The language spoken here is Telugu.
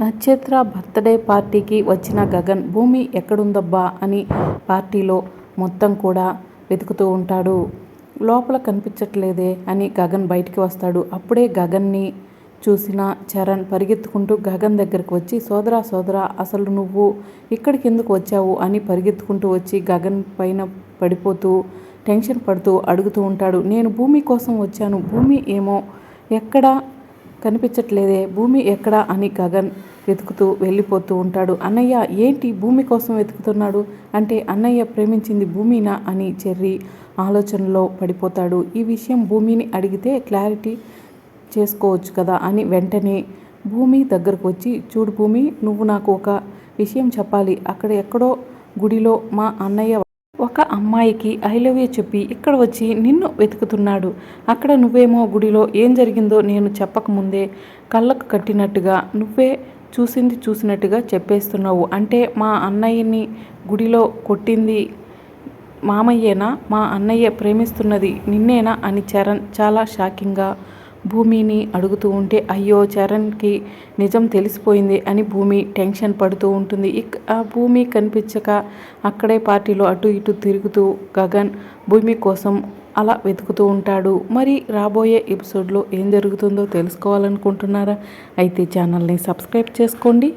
నక్షత్ర బర్త్డే పార్టీకి వచ్చిన గగన్ భూమి ఎక్కడుందబ్బా అని పార్టీలో మొత్తం కూడా వెతుకుతూ ఉంటాడు. లోపల కనిపించట్లేదే అని గగన్ బయటికి వస్తాడు. అప్పుడే గగన్ని చూసిన చరణ్ పరిగెత్తుకుంటూ గగన్ దగ్గరకు వచ్చి సోదరా సోదరా అసలు నువ్వు ఇక్కడికి ఎందుకు వచ్చావు? అని పరిగెత్తుకుంటూ వచ్చి గగన్ పైన పడిపోతూ టెన్షన్ పడుతూ అడుగుతూ ఉంటాడు. నేను భూమి కోసం వచ్చాను. భూమి ఏమో ఎక్కడ కనిపించట్లేదే. భూమి ఎక్కడా అని గగన్ వెతుకుతూ వెళ్ళిపోతూ ఉంటాడు. అన్నయ్య ఏంటి భూమి కోసం వెతుకుతున్నాడు? అంటే అన్నయ్య ప్రేమించింది భూమినా? అని చెర్రి ఆలోచనలో పడిపోతాడు. ఈ విషయం భూమిని అడిగితే క్లారిటీ చేసుకోవచ్చు కదా అని వెంటనే భూమి దగ్గరకు వచ్చి చూడు భూమి నువ్వు నాకు ఒక విషయం చెప్పాలి. అక్కడ ఎక్కడో గుడిలో మా అన్నయ్య ఒక అమ్మాయికి ఐ లవ్ యూ చెప్పి ఇక్కడ వచ్చి నిన్ను వెతుకుతున్నాడు. అక్కడ నువ్వేమో గుడిలో ఏం జరిగిందో నేను చెప్పకముందే కళ్ళకు కట్టినట్టుగా నువ్వే చూసింది చూసినట్టుగా చెప్పేస్తున్నావు. అంటే మా అన్నయ్యని గుడిలో కొట్టింది మామయ్యేనా? మా అన్నయ్య ప్రేమిస్తున్నది నిన్నేనా? అని చరణ్ చాలా షాకింగ్గా భూమిని అడుగుతూ ఉంటే అయ్యో చరణ్కి నిజం తెలిసిపోయింది అని భూమి టెన్షన్ పడుతూ ఉంటుంది. ఇక ఆ భూమి కనిపించక అక్కడే పార్టీలో అటు ఇటు తిరుగుతూ గగన్ భూమి కోసం అలా వెతుకుతూ ఉంటాడు. మరి రాబోయే ఎపిసోడ్లో ఏం జరుగుతుందో తెలుసుకోవాలనుకుంటున్నారా? అయితే ఛానల్ని సబ్స్క్రైబ్ చేసుకోండి.